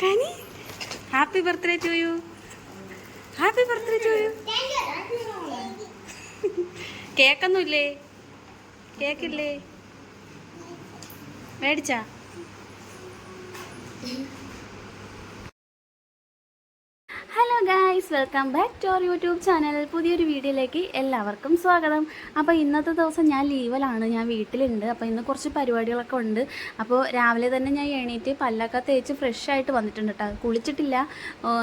Kani? Happy birthday to you happy birthday to you കേക്കൊന്നുമില്ലേ? കേക്കില്ലേ? മേടിച്ചാ? Hello guys welcome back to our YouTube channel പുതിയൊരു വീഡിയോയിലേക്ക് എല്ലാവർക്കും സ്വാഗതം. അപ്പോൾ ഇന്നത്തെ ദിവസം ഞാൻ ലീവലാണ്. ഞാൻ വീട്ടിലുണ്ട്. അപ്പോൾ ഇന്ന് കുറച്ച് പരിപാടികളൊക്കെ ഉണ്ട്. അപ്പോൾ രാവിലെ തന്നെ ഞാൻ എണീറ്റ് പല്ലൊക്കെ തേച്ച് ഫ്രഷ് ആയിട്ട് വന്നിട്ടുണ്ട് കേട്ടോ കുളിച്ചിട്ടില്ല.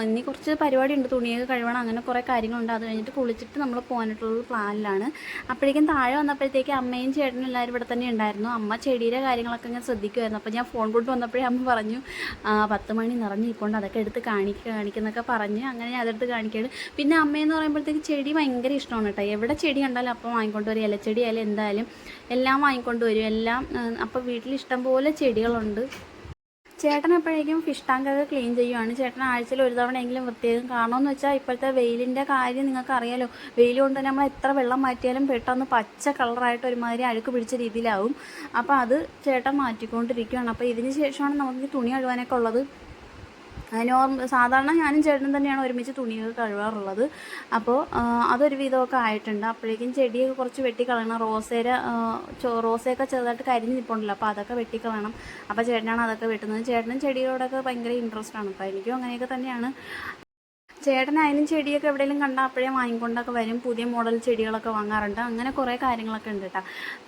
ഇനി കുറച്ച് പരിപാടി ഉണ്ട്. തുണിയൊക്കെ കഴുകണം അങ്ങനെ കുറേ കാര്യങ്ങളുണ്ട്. അത് കഴിഞ്ഞിട്ട് കുളിച്ചിട്ട് നമ്മൾ പോകാനായിട്ടുള്ള പ്ലാനിലാണ്. അപ്പോഴേക്കും താഴെ വന്നപ്പോഴത്തേക്ക് അമ്മയും ചേട്ടനും എല്ലാവരും ഇവിടെ തന്നെ ഉണ്ടായിരുന്നു. അമ്മ ചെടിയുടെ കാര്യങ്ങളൊക്കെ ഞാൻ ശ്രദ്ധിക്കുമായിരുന്നു അപ്പോൾ ഞാൻ ഫോൺ കൊണ്ട് വന്നപ്പോഴേ അമ്മ പറഞ്ഞു "ആ, പത്ത് മണി നിറഞ്ഞിക്കൊണ്ട് അതൊക്കെ എടുത്ത് കാണിക്കുക കാണിക്കുന്നൊക്കെ പറഞ്ഞ് അങ്ങനെ ഞാൻ അതെടുത്ത് കാണിക്കുകയാണ് പിന്നെ അമ്മയെന്ന് പറയുമ്പോഴത്തേക്ക് ചെടി ഭയങ്കര ഇഷ്ടമാണ് കേട്ടോ. എവിടെ ചെടി കണ്ടാലും അപ്പം വാങ്ങിക്കൊണ്ട് വരും. ഇലച്ചെടി ആയാലും എന്തായാലും എല്ലാം വാങ്ങിക്കൊണ്ട് വരും. എല്ലാം അപ്പോൾ വീട്ടിൽ ഇഷ്ടം പോലെ ചെടികളുണ്ട്. ചേട്ടൻ എപ്പോഴേക്കും ഫിഷ് ടാങ്കൊക്കെ ക്ലീൻ ചെയ്യുവാണ്. ചേട്ടൻ ആഴ്ചയിൽ ഒരു തവണയെങ്കിലും പ്രത്യേകം കാണുമെന്ന് വെച്ചാൽ ഇപ്പോഴത്തെ വെയിലിന്റെ കാര്യം നിങ്ങൾക്ക് അറിയാലോ വെയിൽ കൊണ്ട് നമ്മൾ എത്ര വെള്ളം മാറ്റിയാലും പെട്ടെന്ന് പച്ച കളറായിട്ട് ഒരുമാതിരി അഴുക്ക് പിടിച്ച രീതിയിലാവും. അപ്പോൾ അത് ചേട്ടൻ മാറ്റിക്കൊണ്ടിരിക്കുകയാണ് അപ്പോൾ ഇതിന് ശേഷമാണ് നമുക്ക് തുണി കഴുകാനൊക്കെ ഉള്ളത്. നോർമൽ സാധാരണ ഞാനും ചേട്ടനും തന്നെയാണ് ഒരുമിച്ച് തുണിയൊക്കെ കഴുകാറുള്ളത്. അപ്പോൾ അതൊരു വിധമൊക്കെ ആയിട്ടുണ്ട്. അപ്പോഴേക്കും ചെടിയൊക്കെ കുറച്ച് വെട്ടിക്കളയണം. റോസേര റോസയൊക്കെ ചെറുതായിട്ട് കരിഞ്ഞ് നിൽപ്പുണ്ടല്ലോ അപ്പോൾ അതൊക്കെ വെട്ടിക്കളയണം. അപ്പോൾ ചേട്ടനാണ് അതൊക്കെ വെട്ടുന്നത്. ചേട്ടനും ചെടിയോടൊക്കെ ഭയങ്കര ഇൻട്രസ്റ്റ് ആണ്. അപ്പോൾ എനിക്കും അങ്ങനെയൊക്കെ തന്നെയാണ്. ചേട്ടനായാലും ചെടിയൊക്കെ എവിടെയെങ്കിലും കണ്ടാൽ അപ്പോഴേ വാങ്ങിക്കൊണ്ടൊക്കെ വരും. പുതിയ മോഡൽ ചെടികളൊക്കെ വാങ്ങാറുണ്ട്. അങ്ങനെ കുറേ കാര്യങ്ങളൊക്കെ ഉണ്ട് കേട്ടോ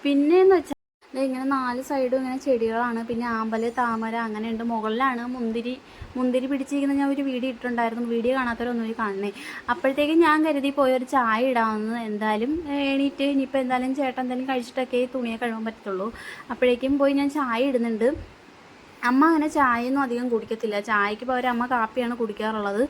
പിന്നെയെന്ന് വെച്ചാൽ ഇങ്ങനെ നാല് സൈഡും ഇങ്ങനെ ചെടികളാണ്. പിന്നെ ആമ്പൽ താമര അങ്ങനെയുണ്ട്. മുകളിലാണ് മുന്തിരി മുന്തിരി പിടിച്ചിരിക്കുന്ന ഞാൻ ഒരു വീഡിയോ ഇട്ടിട്ടുണ്ടായിരുന്നു. വീഡിയോ കാണാത്തവരൊന്നും കാണണേ. അപ്പോഴത്തേക്കും ഞാൻ കരുതി പോയി ഒരു ചായ ഇടാമെന്ന് എന്തായാലും എണീറ്റ് ഇനിയിപ്പോൾ എന്തായാലും ചേട്ടൻ എന്തായാലും കഴിച്ചിട്ടൊക്കെ തുണിയെ കഴുകാൻ പറ്റത്തുള്ളൂ. അപ്പോഴേക്കും പോയി ഞാൻ ചായ ഇടുന്നുണ്ട്. അമ്മ അങ്ങനെ ചായയൊന്നും അധികം കുടിക്കത്തില്ല. ചായക്ക് പകരം അമ്മ കാപ്പിയാണ് കുടിക്കാറുള്ളത്.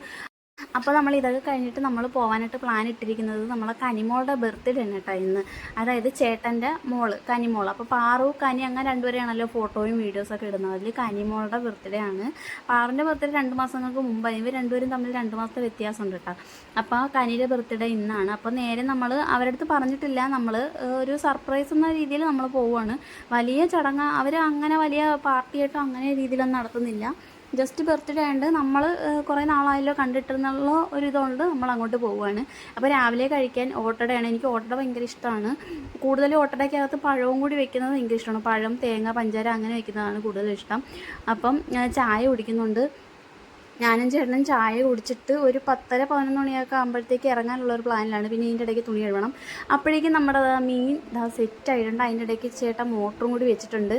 അപ്പോൾ നമ്മൾ ഇതൊക്കെ കഴിഞ്ഞിട്ട് നമ്മൾ പോകാനായിട്ട് പ്ലാൻ ഇട്ടിരിക്കുന്നത് നമ്മളെ കനിമോളുടെ ബർത്ത്ഡേ ആണ് കേട്ടോ ഇന്ന്. അതായത് ചേട്ടന്റെ മോൾ കനിമോൾ അപ്പോൾ പാറു കനി അങ്ങനെ രണ്ടുപേരെയാണല്ലോ ഫോട്ടോയും വീഡിയോസൊക്കെ ഇടുന്നത്. അതിൽ കനിമോളുടെ ബർത്ത്ഡേ ആണ്. പാറിന്റെ ബർത്ത്ഡേ രണ്ട് മാസങ്ങൾക്ക് മുമ്പ്. ഇവർ രണ്ടുപേരും തമ്മിൽ രണ്ട് മാസത്തെ വ്യത്യാസമുണ്ട് കേട്ടോ അപ്പോൾ കനിയുടെ ബർത്ത്ഡേ ഇന്നാണ്. അപ്പോൾ നേരെ നമ്മൾ അവരുടെ അടുത്ത് പറഞ്ഞിട്ടില്ല. നമ്മൾ ഒരു സർപ്രൈസ് എന്ന രീതിയിൽ നമ്മൾ പോവുകയാണ് വലിയ ചടങ്ങ് അവർ അങ്ങനെ വലിയ പാർട്ടിയായിട്ടോ അങ്ങനെ രീതിയിലൊന്നും നടത്തുന്നില്ല. ജസ്റ്റ് ബർത്ത്ഡേ ആയതുകൊണ്ട് നമ്മൾ കുറേ നാളായല്ലോ കണ്ടിട്ടെന്നുള്ള ഒരു ഇതുകൊണ്ട് നമ്മൾ അങ്ങോട്ട് പോവുകയാണ് അപ്പോൾ രാവിലെ കഴിക്കാൻ ഓട്ടടയാണ്. എനിക്ക് ഓട്ടട ഭയങ്കര ഇഷ്ടമാണ് കൂടുതലും ഓട്ടടയ്ക്കകത്ത് പഴവും കൂടി വെക്കുന്നത് ഭയങ്കര ഇഷ്ടമാണ് പഴം തേങ്ങ പഞ്ചാര അങ്ങനെ വെക്കുന്നതാണ് കൂടുതൽ ഇഷ്ടം. അപ്പം ചായ കുടിക്കുന്നുണ്ട്. ഞാനും ചേട്ടനും ചായ കുടിച്ചിട്ട് ഒരു പത്തര പതിനൊന്ന് മണിയൊക്കെ ആകുമ്പോഴത്തേക്ക് ഇറങ്ങാനുള്ള ഒരു പ്ലാനിലാണ്. പിന്നെ ഇതിന്റെ ഇടയ്ക്ക് തുണി കഴുകണം അപ്പോഴേക്കും നമ്മുടെ മീൻ സെറ്റ് ആയിട്ടുണ്ട്. അതിന്റെ ഇടയ്ക്ക് ചേട്ടൻ മോട്ടറും കൂടി വെച്ചിട്ടുണ്ട്.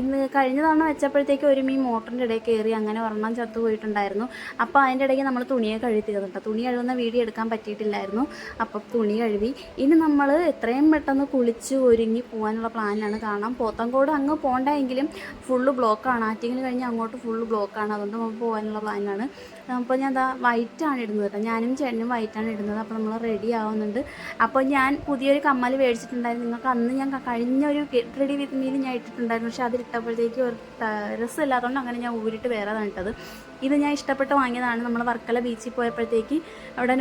ഇന്ന് കഴിഞ്ഞ തവണ വെച്ചപ്പോഴത്തേക്ക് ഒരു മീൻ മോട്ടറിന്റെ ഇടയിൽ കയറി അങ്ങനെ ഒരെണ്ണം ചത്തു പോയിട്ടുണ്ടായിരുന്നു. അപ്പോൾ അതിന്റെ ഇടയ്ക്ക് നമ്മൾ തുണിയെ കഴുകി തീർന്നിട്ട് തുണി കഴുകുന്ന വീഡിയോ എടുക്കാൻ പറ്റിയിട്ടില്ലായിരുന്നു. അപ്പോൾ തുണി കഴുകി. ഇനി നമ്മൾ എത്രയും പെട്ടെന്ന് കുളിച്ച് ഒരുങ്ങി പോകാനുള്ള പ്ലാനിലാണ് കാരണം പോത്തങ്കോട് അങ്ങ് പോകണ്ടെങ്കിലും ഫുള്ള് ബ്ലോക്കാണ് ആറ്റിങ്ങിൽ കഴിഞ്ഞ് അങ്ങോട്ട് ഫുള്ള് ബ്ലോക്കാണ് അതുകൊണ്ട് നമുക്ക് പോകാനുള്ള പ്ലാനാണ് അപ്പോൾ ഞാൻ ദാ വൈറ്റാണ് ഇടുന്നത് കേട്ടോ. ഞാനും ചേട്ടനും വൈറ്റാണ് ഇടുന്നത്. അപ്പോൾ നമ്മൾ റെഡി ആവുന്നുണ്ട്. അപ്പോൾ ഞാൻ പുതിയൊരു കമ്മൽ മേടിച്ചിട്ടുണ്ടായിരുന്നു. നിങ്ങൾക്ക് അന്ന് ഞാൻ കഴിഞ്ഞ ഒരു റെഡി വിത്ത് മീൽ ഞാൻ ഇട്ടിട്ടുണ്ടായിരുന്നു. പക്ഷേ അതിലിട്ടപ്പോഴത്തേക്ക് ഒരു രസമില്ലാത്തതുകൊണ്ട് അങ്ങനെ ഞാൻ ഊരിട്ട് വേറെതാണ് ഇട്ടത്. ഇത് ഞാൻ ഇഷ്ടപ്പെട്ട് വാങ്ങിയതാണ്. നമ്മൾ വർക്കല ബീച്ചിൽ പോയപ്പോഴത്തേക്ക് അവിടെ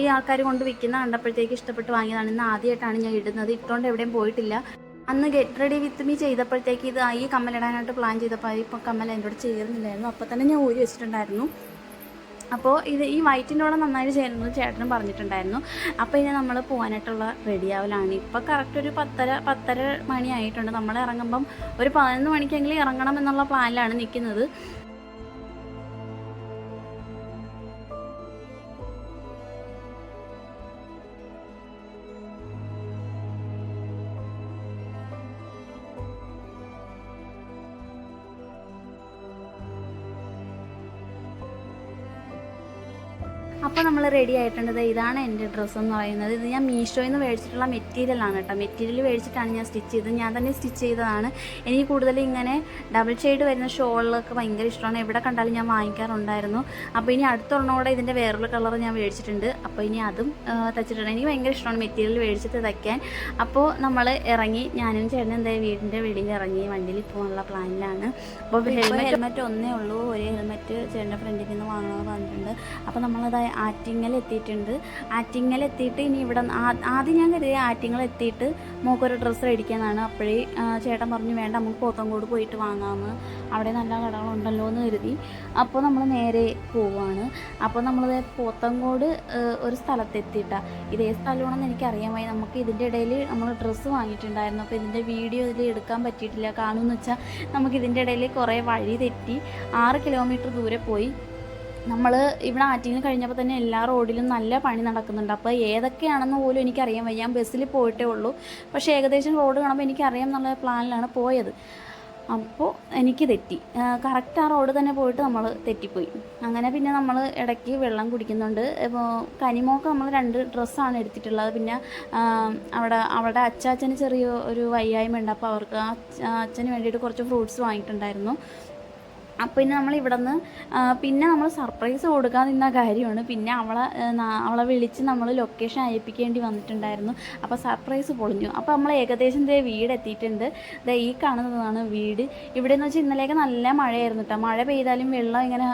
ഈ ആൾക്കാർ കൊണ്ട് വിൽക്കുന്ന കണ്ടപ്പോഴത്തേക്ക് ഇഷ്ടപ്പെട്ട് വാങ്ങിയതാണ്. ഇന്ന് ആദ്യമായിട്ടാണ് ഞാൻ ഇടുന്നത്. ഇട്ടുകൊണ്ട് എവിടെയും പോയിട്ടില്ല. അന്ന് ഗെറ്റ് റെഡി വിത്ത് മീ ചെയ്തപ്പോഴത്തേക്ക് ഇത് ഈ കമ്മലിടാനായിട്ട് പ്ലാൻ ചെയ്തപ്പോൾ ഇപ്പോൾ കമ്മൽ എന്റെ കൂടെ ചേർന്നില്ലായിരുന്നു അപ്പോൾ തന്നെ ഞാൻ ഊരി വെച്ചിട്ടുണ്ടായിരുന്നു. അപ്പോൾ ഇത് ഈ വൈറ്റിന്റെ കൂടെ നന്നായിട്ട് ചേരുന്നത് ചേട്ടനും പറഞ്ഞിട്ടുണ്ടായിരുന്നു. അപ്പോൾ ഇനി നമ്മൾ പോകാനായിട്ടുള്ള റെഡിയാവലാണ് ഇപ്പോൾ കറക്റ്റ് ഒരു പത്തര പത്തര മണി ആയിട്ടുണ്ട്. നമ്മൾ ഇറങ്ങുമ്പം ഒരു പതിനൊന്ന് മണിക്കെങ്കിലും ഇറങ്ങണം എന്നുള്ള പ്ലാനിലാണ് നിൽക്കുന്നത് അപ്പോൾ നമ്മൾ റെഡി ആയിട്ടുണ്ട്. ഇതാണ് എന്റെ ഡ്രസ്സ് എന്ന് പറയുന്നത്. ഇത് ഞാൻ മീഷോയിൽ നിന്ന് മേടിച്ചിട്ടുള്ള മെറ്റീരിയലാണ് കേട്ടോ. മെറ്റീരിയൽ മേടിച്ചിട്ടാണ് ഞാൻ സ്റ്റിച്ച് ചെയ്തത്. ഞാൻ തന്നെ സ്റ്റിച്ച് ചെയ്തതാണ്. എനിക്ക് കൂടുതൽ ഇങ്ങനെ ഡബിൾ ഷെയ്ഡ് വരുന്ന ഷോളിലൊക്കെ ഭയങ്കര ഇഷ്ടമാണ്. എവിടെ കണ്ടാലും ഞാൻ വാങ്ങിക്കാറുണ്ടായിരുന്നു. അപ്പോൾ ഇനി അടുത്തൊരെണ്ണോടെ ഇതിന്റെ വേറൊരു കളർ ഞാൻ മേടിച്ചിട്ടുണ്ട്. അപ്പോൾ ഇനി അതും തച്ചിട്ടുണ്ട്. എനിക്ക് ഭയങ്കര ഇഷ്ടമാണ് മെറ്റീരിയൽ മേടിച്ചിട്ട് തയ്ക്കാൻ. അപ്പോൾ നമ്മൾ ഇറങ്ങി ഞാനും ചേട്ടനും എന്താ വീടിന്റെ വെളിയിൽ ഇറങ്ങി വണ്ടിയിൽ പോകാനുള്ള പ്ലാനിലാണ് അപ്പോൾ ഹെൽമെറ്റ് ഹെൽമെറ്റ് ഒന്നേ ഉള്ളൂ. ഒരു ഹെൽമെറ്റ് ചേട്ടന്റെ ഫ്രണ്ടിൽ നിന്ന് വാങ്ങണമെന്ന് പറഞ്ഞിട്ടുണ്ട്. അപ്പോൾ നമ്മളത് ആറ്റിങ്ങൽ എത്തിയിട്ടുണ്ട് ആറ്റിങ്ങൽ എത്തിയിട്ട് ഇനി ഇവിടെ ആദ്യം ഞാൻ കരുതി ആറ്റിങ്ങൽ എത്തിയിട്ട് മോക്കൊരു ഡ്രസ്സ് മേടിക്കാനാണ് അപ്പോഴേ ചേട്ടൻ പറഞ്ഞു വേണ്ട നമുക്ക് പോത്തങ്കോട് പോയിട്ട് വാങ്ങാമെന്ന് അവിടെ നല്ല കടകളുണ്ടല്ലോ എന്ന് കരുതി. അപ്പോൾ നമ്മൾ നേരെ പോവാണ്. അപ്പോൾ നമ്മൾ പോത്തങ്കോട് ഒരു സ്ഥലത്തെത്തിയിട്ട. ഇതേ സ്ഥലമാണെന്ന് എനിക്കറിയാമായി നമുക്ക് ഇതിന്റെ ഇടയിൽ നമ്മൾ ഡ്രസ്സ് വാങ്ങിയിട്ടുണ്ടായിരുന്നു. അപ്പോൾ ഇതിന്റെ വീഡിയോ ഇതിൽ എടുക്കാൻ പറ്റിയിട്ടില്ല. കാണുമെന്ന് വെച്ചാൽ നമുക്ക് ഇതിന്റെ ഇടയിൽ കുറേ വഴി തെറ്റി ആറ് കിലോമീറ്റർ ദൂരെ പോയി. നമ്മൾ ഇവിടെ ആറ്റിങ്ങിൽ കഴിഞ്ഞപ്പോൾ തന്നെ എല്ലാ റോഡിലും നല്ല പണി നടക്കുന്നുണ്ട്. അപ്പോൾ ഏതൊക്കെയാണെന്ന് പോലും എനിക്കറിയാൻ വയ്യ. ഞാൻ ബസ്സിൽ പോയിട്ടേ ഉള്ളൂ. പക്ഷേ ഏകദേശം റോഡ് കാണുമ്പോൾ എനിക്കറിയാം എന്നുള്ള പ്ലാനിലാണ് പോയത്. അപ്പോൾ എനിക്ക് തെറ്റി. കറക്റ്റ് ആ റോഡ് തന്നെ പോയിട്ട് നമ്മൾ തെറ്റിപ്പോയി. അങ്ങനെ പിന്നെ നമ്മൾ ഇടയ്ക്ക് വെള്ളം കുടിക്കുന്നുണ്ട്. ഇപ്പോൾ കനിമോക്ക് നമ്മൾ രണ്ട് ഡ്രസ്സാണ് എടുത്തിട്ടുള്ളത്. പിന്നെ അവിടെ അവിടെ അച്ചാച്ചന് ചെറിയ ഒരു വയ്യായ്മ ഉണ്ട് അപ്പോൾ അവർക്ക് ആ അച്ഛന് വേണ്ടിയിട്ട് കുറച്ച് ഫ്രൂട്ട്സ് വാങ്ങിയിട്ടുണ്ടായിരുന്നു. അപ്പോൾ പിന്നെ നമ്മൾ ഇവിടെ നിന്ന് പിന്നെ നമ്മൾ സർപ്രൈസ് കൊടുക്കാൻ നിന്ന കാര്യമാണ്. പിന്നെ അവളെ അവളെ വിളിച്ച് നമ്മൾ ലൊക്കേഷൻ അയപ്പിക്കേണ്ടി വന്നിട്ടുണ്ടായിരുന്നു. അപ്പോൾ സർപ്രൈസ് പൊളിഞ്ഞു. അപ്പോൾ നമ്മൾ ഏകദേശം ദേ വീട് എത്തിയിട്ടുണ്ട്. ദേ ഈ കാണുന്നതാണ് വീട്. ഇവിടെ എന്ന് വെച്ചാൽ ഇന്നലെയൊക്കെ നല്ല മഴയായിരുന്നു കേട്ടോ മഴ പെയ്താലും വെള്ളം ഇങ്ങനെ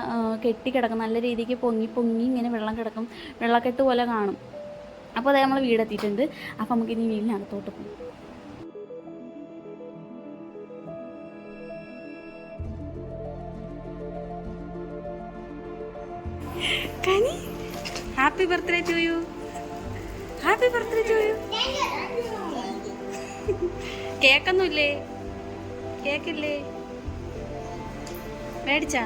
കെട്ടിക്കിടക്കും നല്ല രീതിക്ക് പൊങ്ങി പൊങ്ങി ഇങ്ങനെ വെള്ളം കിടക്കും. വെള്ളക്കെട്ട് പോലെ കാണും. അപ്പോൾ അതേ നമ്മൾ വീടെത്തിയിട്ടുണ്ട് അപ്പോൾ നമുക്ക് ഇനി വീടിനകത്തോട്ട് പോകും. Happy birthday to you happy birthday to you കേക്കൊന്നുമില്ലേ? കേക്കില്ലേ? മേടിച്ചാ?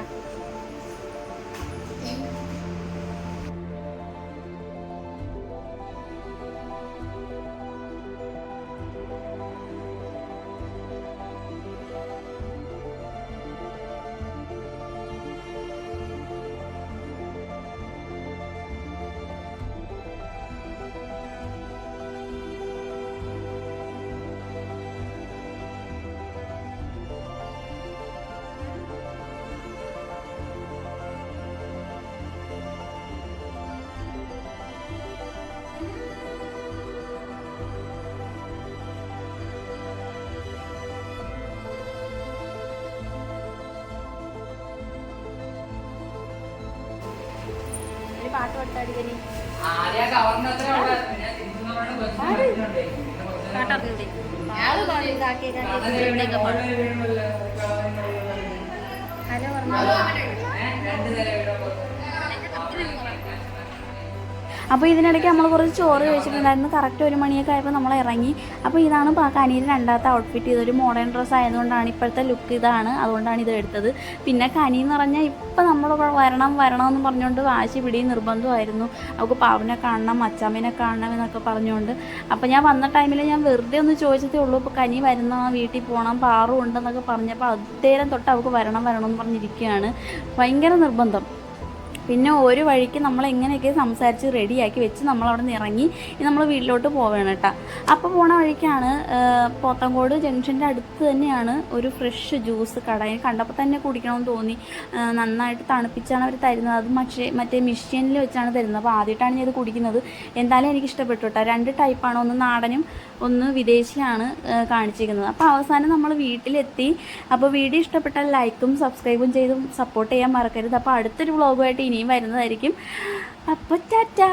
കുരുവിയുടെയൊക്കെ പാടും. കേൾക്കുമ്പോൾ വീഴുമല്ലോ. കവറിന്റെ ഹലോ? പറഞ്ഞു. അപ്പോൾ ഇതിനിടയ്ക്ക് നമ്മൾ കുറച്ച് ചോറ് കഴിച്ചിട്ടുണ്ടായിരുന്നു. കറക്റ്റ് ഒരു മണിയൊക്കെ ആയപ്പോൾ നമ്മൾ ഇറങ്ങി. അപ്പോൾ ഇതാണ് കനീന്റെ രണ്ടാമത്തെ ഔട്ട്ഫിറ്റ് ഇതൊരു മോഡേൺ ഡ്രസ്സ് ആയതുകൊണ്ടാണ് ഇപ്പോഴത്തെ ലുക്ക് ഇതാണ്. അതുകൊണ്ടാണ് ഇത് എടുത്തത്. പിന്നെ കനി എന്ന് പറഞ്ഞാൽ ഇപ്പം നമ്മൾ വരണം വരണം എന്ന് പറഞ്ഞുകൊണ്ട് വാശി പിടി നിർബന്ധമായിരുന്നു. അവൾക്ക് പാവനെ കാണണം അച്ചാമ്മനെ കാണണം എന്നൊക്കെ പറഞ്ഞുകൊണ്ട് അപ്പോൾ ഞാൻ വന്ന ടൈമിൽ ഞാൻ വെറുതെ ഒന്ന് ചോദിച്ചതേ ഉള്ളൂ. ഇപ്പോൾ കനി വരുന്ന? വീട്ടിൽ പോകണം പാറും ഉണ്ടെന്നൊക്കെ പറഞ്ഞപ്പോൾ അതേരം തൊട്ട് അവൾക്ക് വരണം വരണം എന്ന് പറഞ്ഞിരിക്കുകയാണ് ഭയങ്കര നിർബന്ധം. പിന്നെ ഒരു വഴിക്ക് നമ്മൾ എങ്ങനെയൊക്കെ സംസാരിച്ച് റെഡിയാക്കി വെച്ച് നമ്മൾ അവിടെ നിന്ന് ഇറങ്ങി ഇനി നമ്മൾ വീട്ടിലോട്ട് പോവുകയാണ് കേട്ടോ അപ്പോൾ പോണ വഴിക്കാണ് പോത്തങ്കോട് ജംഗ്ഷന്റെ അടുത്ത് തന്നെയാണ് ഒരു ഫ്രഷ് ജ്യൂസ് കട കണ്ടപ്പോൾ തന്നെ കുടിക്കണമെന്ന് തോന്നി. നന്നായിട്ട് തണുപ്പിച്ചാണ് അവർ തരുന്നത്. അത് മറ്റേ മറ്റേ മെഷീനിൽ വെച്ചാണ് തരുന്നത്. അപ്പോൾ ആദ്യമായിട്ടാണ് ഞാൻ ഇത് കുടിക്കുന്നത്. എന്തായാലും എനിക്ക് ഇഷ്ടപ്പെട്ടു കേട്ടോ രണ്ട് ടൈപ്പാണ്. ഒന്ന് നാടനും ഒന്ന് വിദേശിയാണ് കാണിച്ചിരിക്കുന്നത്. അപ്പോൾ അവസാനം നമ്മൾ വീട്ടിലെത്തി. അപ്പോൾ വീഡിയോ ഇഷ്ടപ്പെട്ടാൽ ലൈക്കും സബ്സ്ക്രൈബും ചെയ്തും സപ്പോർട്ട് ചെയ്യാൻ മറക്കരുത്. അപ്പോൾ അടുത്തൊരു വ്ളോഗുമായിട്ട് ഇനിയും വരുന്നതായിരിക്കും. അപ്പോൾ ടാറ്റാ.